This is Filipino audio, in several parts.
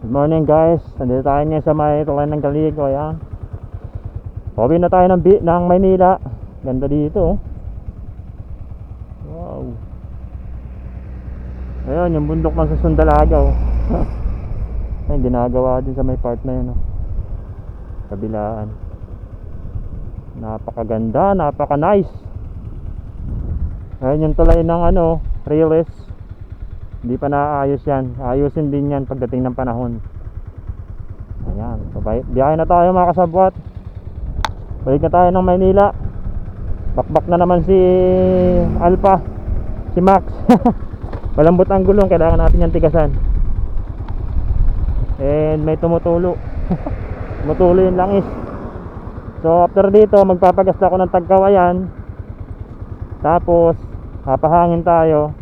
Good morning guys. Nandito tayo ngayon sa may tulan ng Caligo. Ayan. Pauwi na tayo ng, ng Maynila. Ganda dito. oh. Wow. Ayun, yung bundok ng Susundalaga. Oh. Ayun, ginagawa din sa may part na yun. Oh. Kabilaan. Napakaganda, napaka-nice. Ayun yung tulay ng ano, Riles. Hindi pa naayos yan. Ayusin din yan pagdating ng panahon. Ayan. Babay, biyahe na tayo mga kasabwat. Balik na tayo ng Maynila. Bakbak na naman si Alpha. Si Max. Malambot ang gulong. Kailangan natin yan tigasan. And may tumutulo. tumutulo yung langis. So after dito, magpapagasta ako ng tagkawayan. Tapos, papahangin tayo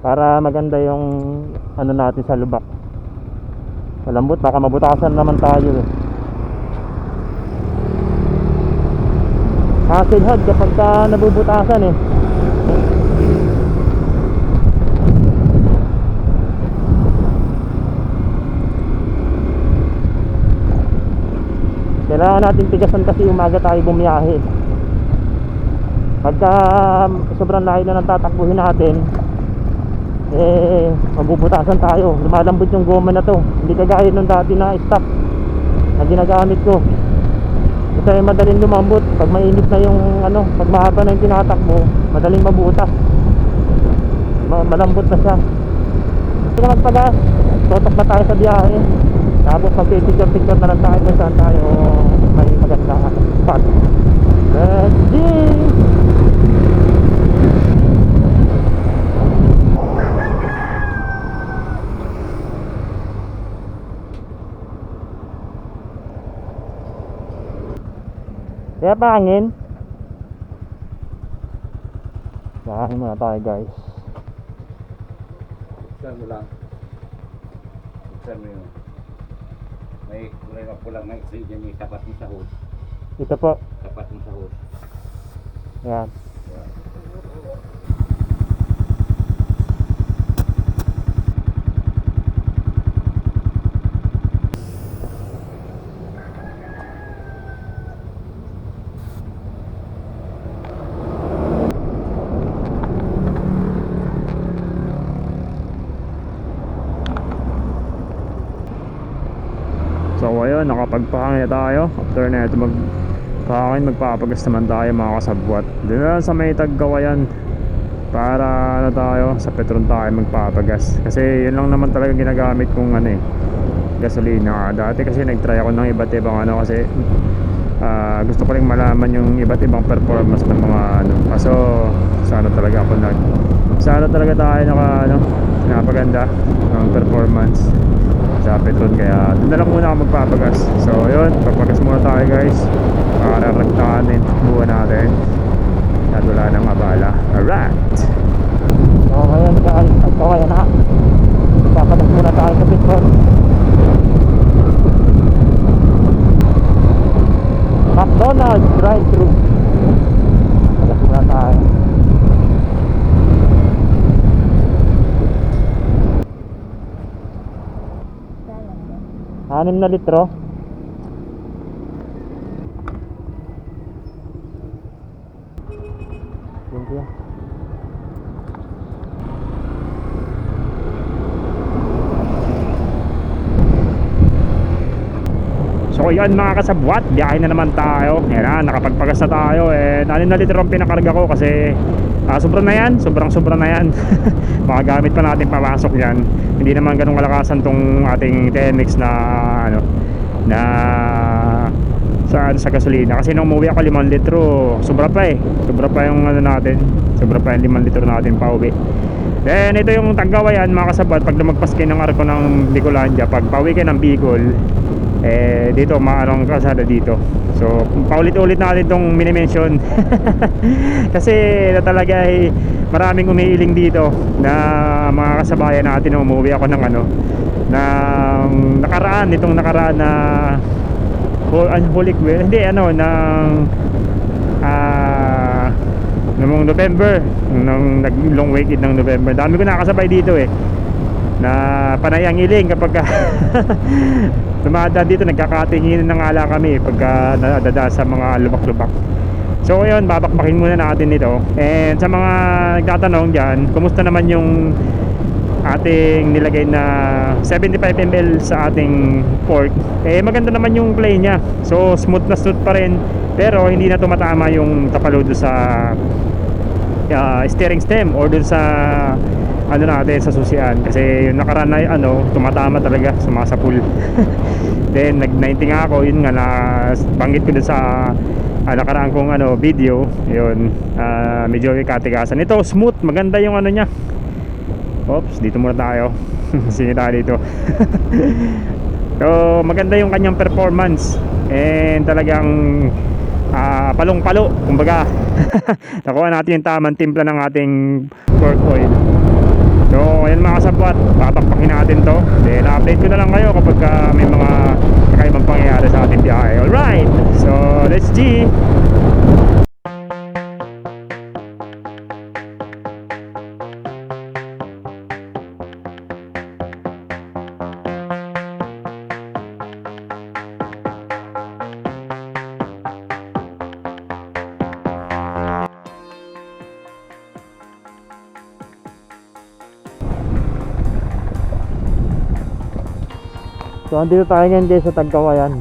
para maganda yung ano natin sa lubak. Malambot baka mabutasan naman tayo eh. Hasilhad kapag ka nabubutasan eh. Kailangan natin tigasan kasi umaga tayo bumiyahe. Pagka um, sobrang layo na ng tatakbuhin natin eh mabubutasan tayo. Lumalambot yung goma na to. Hindi kagaya nung dati na stock na ginagamit ko. Kasi madaling lumambot. Pag mainit na yung ano pag mahaba na yung tinatakbo madaling mabutas. Ma- malambot na siya. Sige magpagas totok na tayo sa biyahe. Tapos magpipicture-picture na lang tayo kung saan tayo may maganda spot ready Kaya pangin. Bahahin muna tayo guys. Buksan mo lang. Buksan mo yun. May kulay na pulang na iksi dyan may tapat mo sa hose. Ito po. Tapat mo sa hose. Yan. So ayun, nakapagpahangin na tayo. After na ito mag pahangin, magpapagas naman tayo mga kasabwat. Doon na sa may taggawayan para ano tayo, sa Petron tayo magpapagas. Kasi yun lang naman talaga ginagamit kong ano eh, gasolina. Dati kasi nagtry ako ng iba't ibang ano kasi ah, gusto ko rin malaman yung iba't ibang performance ng mga ano. Kaso sana talaga ako nag sana talaga tayo naka ano, napaganda ng performance sa Petron kaya doon na lang muna ako magpapagas. So yun papagas muna tayo guys. Para ragtanin buwan natin. At wala nang abala alright! So ngayon guys ito kaya na. Papagas muna tayo sa Petron. McDonald's drive-thru 6 na litro. So yun mga kasabwat, biyahe na naman tayo. Yan na, nakapagpagas na tayo. And alin na litro ang pinakarga ko kasi ah, uh, Sobra na yan, sobrang sobra na yan. Makagamit pa natin papasok yan. Hindi naman ganun kalakasan tong ating TMX na na sa sa gasolina. Kasi nung umuwi ako 5 litro sobra pa eh. Sobra pa yung ano natin. Sobra pa yung 5 litro natin pa uwi. Then ito yung taggawayan mga kasabat pag lumagpas kayo ng arko ng Bicolandia pag pauwi kayo ng Bicol eh dito maanong kasada dito. So paulit-ulit natin itong minimension kasi na talaga eh, maraming umiiling dito na mga kasabayan natin na umuwi ako ng ano ng nakaraan itong nakaraan na Hol, Holy Queen hindi ano ng ah noong November nung nag long weekend ng November. Dami ko nakasabay dito eh na panay ang iling kapag dumadaan dito nagkakatingin ng ala kami pagka nadada sa mga lubak-lubak so ayun babakbakin muna natin ito. And sa mga nagtatanong dyan kumusta naman yung ating nilagay na 75 ml sa ating fork? Eh maganda naman yung play niya. So smooth na smooth pa rin. Pero hindi na tumatama yung tapalodo sa uh, steering stem or dun sa ano natin sa susian. Kasi yung nakaraan na ano tumatama talaga sumasapul then nag 90 nga ako. Yun nga na banggit ko dun sa uh, nakaraan kong ano video. Yun ah, medyo katigasan ito smooth. Maganda yung ano niya. Oops dito muna tayo. Singit tayo dito. So maganda yung kanyang performance. And talagang ah, palong-palo. Kumbaga nakuha natin yung tamang timpla ng ating pork oil so ayun mga kasabwat papakpakin natin to. Then update ko na lang kayo kapag ah, may mga kakaibang pangyayari sa ating biyahe. Alright! So let's G So andito tayo ngayon guys sa Tagkawayan.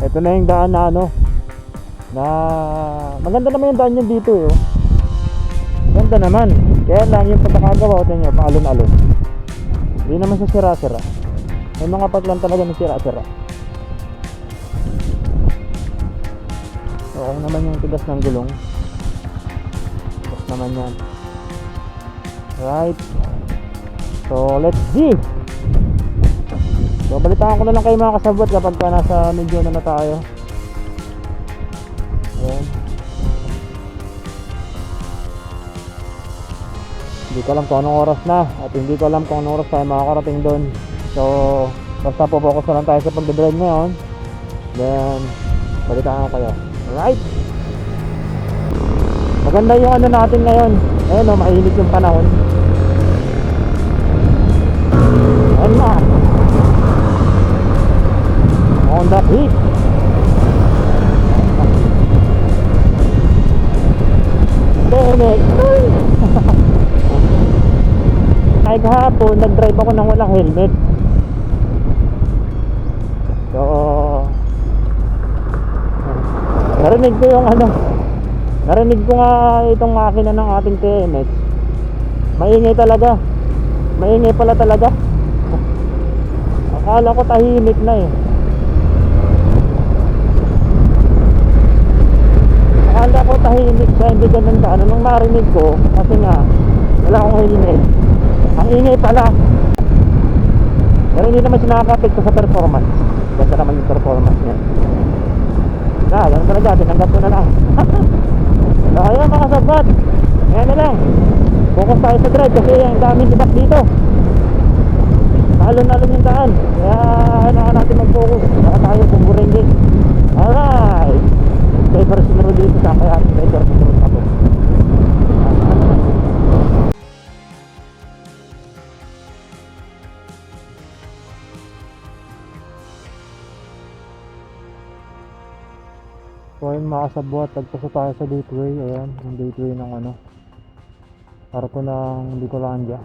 Ito na yung daan na ano na maganda naman yung daan yun dito eh. oh. Ganda naman. Kaya lang yung pagkakagawa ko niyo paalon-alon. Hindi naman siya sira-sira. May mga part talaga na sira-sira. Kung naman yung tigas ng gulong. Tigas naman yan. Right. So let's see. So balitaan ko na lang kayo mga kasabot kapag ka nasa medyo na na tayo. Ayan. Hindi ko alam kung anong oras na at hindi ko alam kung anong oras tayo makakarating doon. So basta po focus na lang tayo sa pagdadrive ngayon. Then balitaan ko kayo. Alright? Maganda yung ano natin ngayon. Ayun o, mainit yung panahon. On the heat. Bene. Ay kahapon, nag-drive ako nang walang helmet. So, narinig ko yung ano, narinig ko nga itong makina ng ating TMX. Maingay talaga. Maingay pala talaga. Akala ko tahimik na eh. Akala ko tahimik siya, hindi ganun ka. Ano nung marinig ko, kasi nga, wala akong helmet. Ang ingay pala. Pero hindi naman siya sa performance. Ganda naman yung performance niya. Na, ganun talaga, tinanggap ko na lang. so, ayun mga sabat. Ngayon na lang. Focus tayo sa drive kasi ang daming itak dito. Nalon-nalon yung daan. Kaya kailangan natin mag-focus. Baka tayo pumburinggi. Alright. Favor sinunod dito sa kaya favor sinunod ako. So ayun mga kasabwat, tagpasa tayo sa gateway. Ayan, yung gateway ng ano. Arko ng Bicolandia.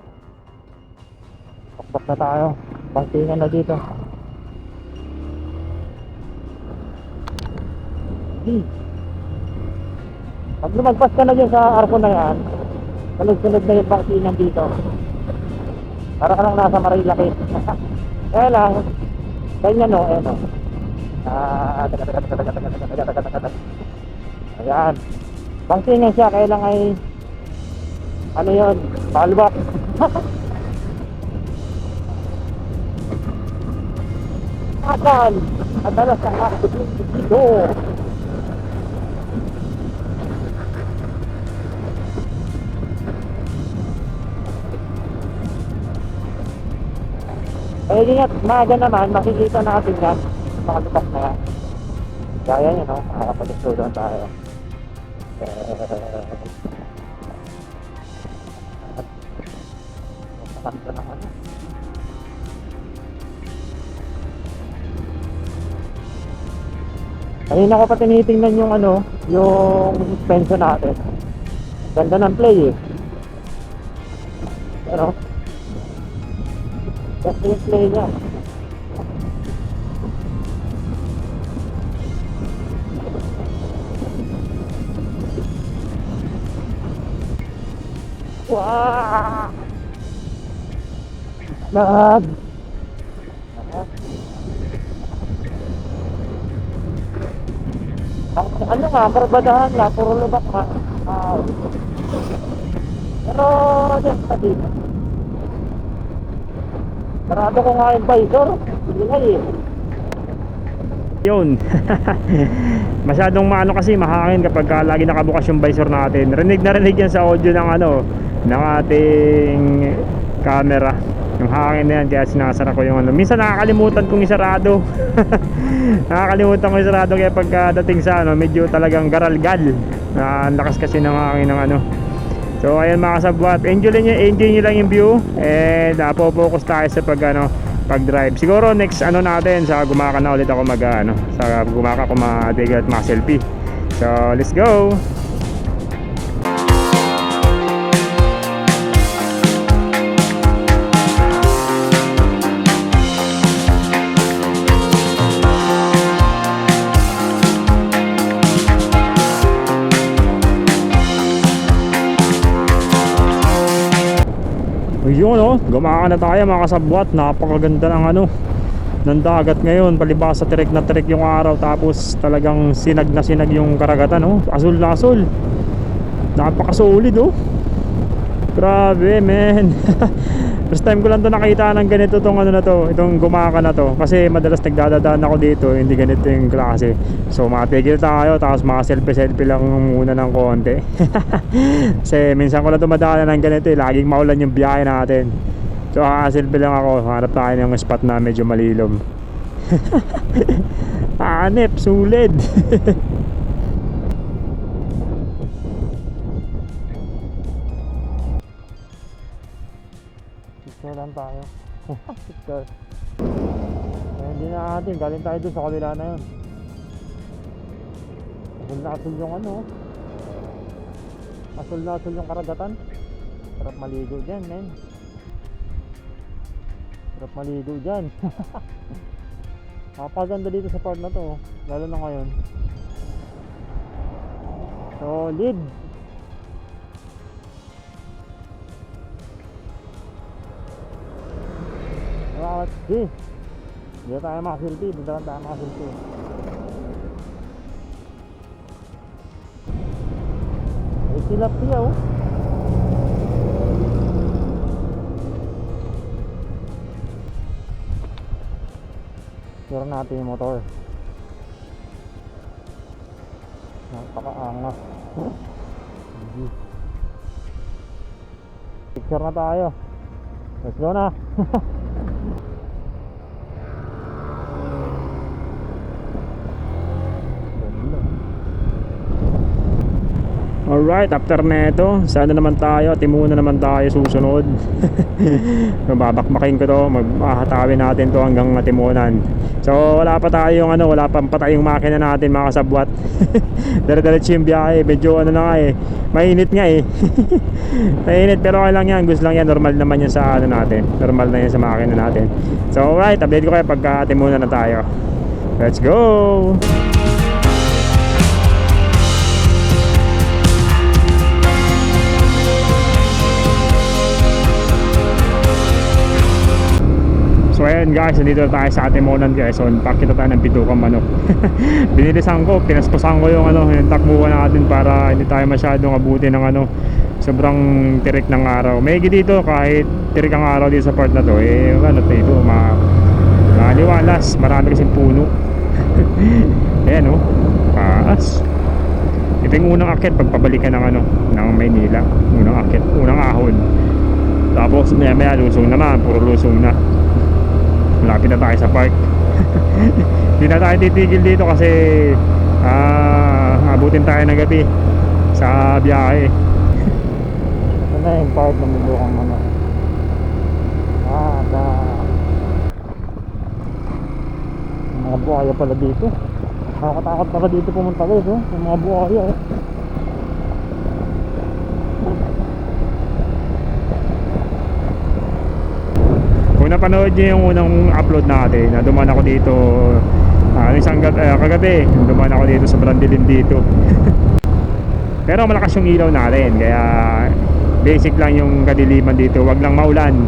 Pakpak na tayo. Pagtingan na dito. Hmm. Pag lumagpas ka na dyan sa arko na yan, sunod-sunod na yung pagtingan dito. Para ka lang nasa Marilaki. Kaya lang, ganyan o, ayan o. Ah, taga, taga, taga, taga, taga, taga, taga. Ayan. Pagtingan siya, kaya lang ay ano yun, palbak. Atal! Adalas ang ako dito. Eh, di nga, maaga naman, makikita natin yan. Mga lupas na yan. Gaya yun, no? Makakapag-student tayo. Eh, Pakanta naman. Kanina ko pa tinitingnan yung ano, yung suspension natin. Ganda ng play eh. Pero, Play niya. Wow! Ang- ano nga, barbadahan nga, puro lubak nga. Ah. Pero, ano pa dito? Sarado ko nga yung visor. Nga eh. Yun. Masyadong maano kasi mahangin kapag ka lagi nakabukas yung visor natin. Rinig na rinig yan sa audio ng ano, ng ating camera. Yung hangin na yan kaya sinasara ko yung ano. Minsan nakakalimutan kong isarado. nakakalimutan ko isarado kaya pagkadating sa ano, medyo talagang garalgal. Na ang lakas kasi ng hangin ng ano. So ayan mga kasabwat, enjoy niyo, enjoy niyo lang yung view and uh, focus tayo sa pag ano, pag-drive. Siguro next ano natin sa gumaka na ulit ako mag uh, ano, sa gumaka ko mga at mga selfie. So let's go. Yun oh, gumaka na tayo mga kasabwat. Napakaganda ng ano ng dagat ngayon. Palibasa tirik na tirik yung araw. Tapos talagang sinag na sinag yung karagatan oh. asul na asul napakasolid oh. Grabe men first time ko lang to nakita ng ganito tong ano na to itong gumaka na to kasi madalas nagdadadaan ako dito hindi ganito yung klase so matigil tayo tapos mga selfie selfie lang muna ng konti kasi minsan ko lang dumadaanan ng ganito eh laging maulan yung biyahe natin So kakaselfie lang ako, hanap tayo ng spot na medyo malilom. Hanep, sulit. Eh, hindi na natin, galing tayo dun sa kabila na yun. Asul na asul yung ano. Asul na asul yung karagatan. Sarap maligo dyan, men. Sarap maligo dyan. Napaganda dito sa part na to. oh. Lalo na ngayon. Solid. Alright, di. Hindi na tayo makasilpi. Dito lang tayo makasilpi. May tilapia oh. Sira natin yung motor. Napakaangas. Picture na tayo. Let's go na. Ganda. Alright, after neto, sana naman tayo, timuna naman tayo susunod. Babakbakin ko to, maghahatawin natin to hanggang timunan. So wala pa tayong ano, wala pang patay yung makina natin mga kasabwat. Dire-diretso yung biyahe, medyo ano na nga eh, mainit nga eh. mainit pero okay lang yan, gusto lang yan, normal naman yan sa ano natin, normal na yan sa makina natin. So alright, update ko kayo pagka timunan na tayo. Let's go! So ayan guys, nandito na tayo sa Atimonan Quezon. Pakita tayo ng pitukang manok. Binilisan ko, pinaspasan ko yung ano, yung takbuhan natin para hindi tayo masyadong abuti ng ano, sobrang tirik ng araw. May dito kahit tirik ang araw dito sa part na to, eh ano to ito, ma maliwalas, marami kasing puno. ayan oh, paas. Ito yung unang akit pagpabalikan ng ano, ng Maynila. Unang akit, unang ahon. Tapos maya maya lusong naman, puro lusong na malapit na tayo sa park. Hindi na tayo titigil dito kasi ah abutin tayo ng gabi sa biyahe. Ito na yung part ng bubukang ano? Ah da. Mga buhaya pala dito. Nakakatakot pala dito pumunta guys, oh. Yung mga buhaya, oh. Kung napanood niyo yung unang upload natin, na dumaan ako dito ah, isang gat, ah, kagabi, dumaan ako dito sa Brandilin dito. Pero malakas yung ilaw natin, kaya basic lang yung kadiliman dito, wag lang maulan.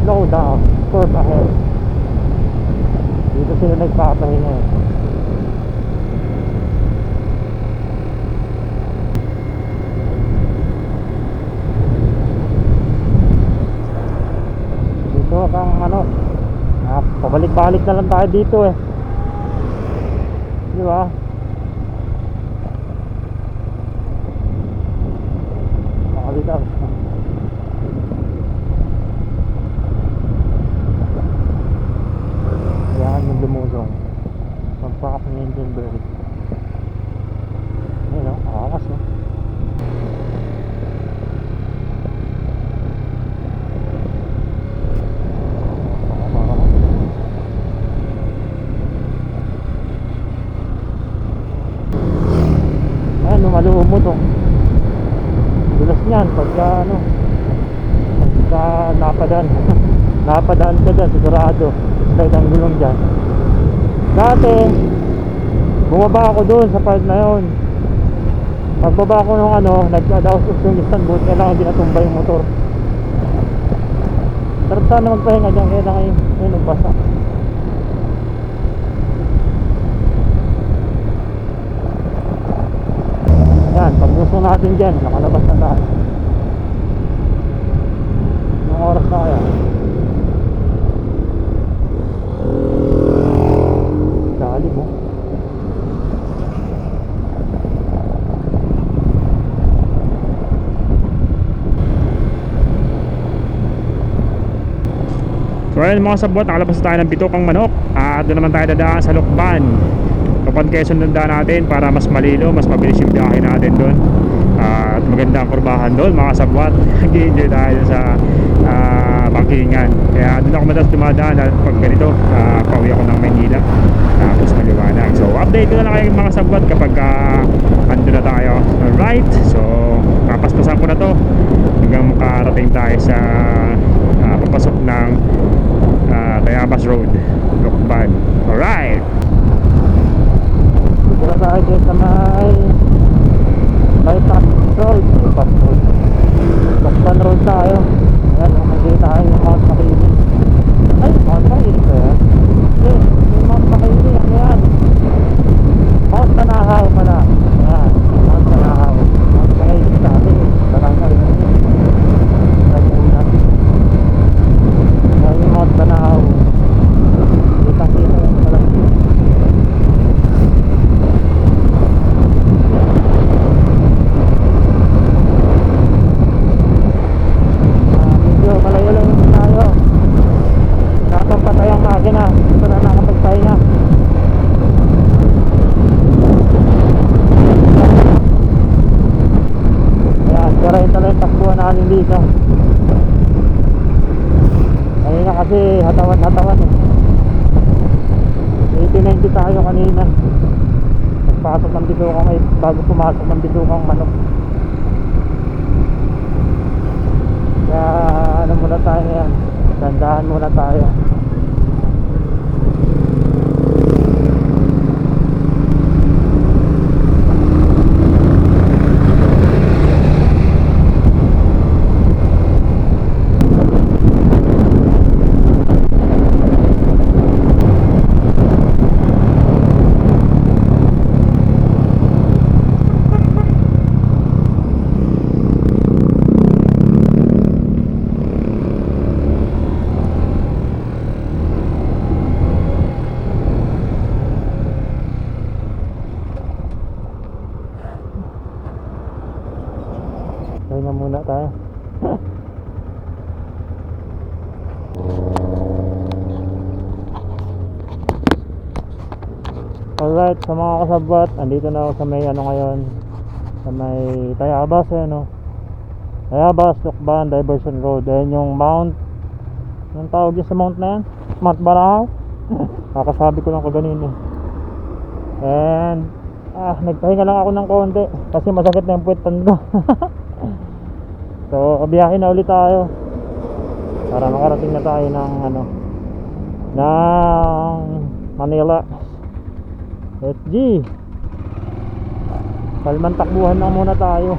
Slow down, curve ahead. Dito sila nagpapahinga. Dito kang ano, ah, pabalik-balik na lang tayo dito eh. Di ba? Nakalitaw. Yan yung lumusong. Magpakas ng engine brake. Ayun o, akas o. Ayan, lumalumot o. Dulas niyan pagka ano, pagka napadaan. napadaan ka dyan, sigurado. Slide ang gulong dyan. Dati, bumaba ako doon sa part na yun. Pagbaba ko nung ano, nag-adaos yung isang boot, kailangan din natumba yung motor. Sarap sana magpahinga dyan, kaya na ngayon, yun, nagbasa. Yan, pag gusto natin dyan, nakalabas na tayo. Anong oras na kaya? Dali mo. So ayun mga sabot, nakalabas na tayo ng bitukang manok. At doon naman tayo dadaan sa Lukban. Kapag Quezon ng daan natin para mas malilo, mas mabilis yung biyahe natin doon. At maganda ang kurbahan doon mga sabwat Nag-enjoy tayo sa ah, bangkingan Kaya doon ako madalas dumadaan at pag ganito, uh, pauwi ako ng Maynila Tapos maliwanag. So update ko na lang kayo mga sabwat kapag uh, ando na tayo. Alright, so papaspasan ko na to. Hanggang makarating tayo sa ah, papasok ng uh, Tayabas Road, Lukban Alright. Dito tayo sa may Bypass Road Alright, sa mga kasabot, andito na ako sa may ano ngayon. Sa may Tayabas, eh, no? Tayabas, Lukban, Diversion Road. Ayan yung Mount Anong tawag yun sa mount na yan? Mount Barahaw? Nakasabi ko lang kaganina. And, ah, nagpahinga lang ako ng konti kasi masakit na yung puwetan ko. so, biyahe na ulit tayo. Para makarating na tayo ng ano, ng Manila. SG. Kalman takbuhan lang muna tayo.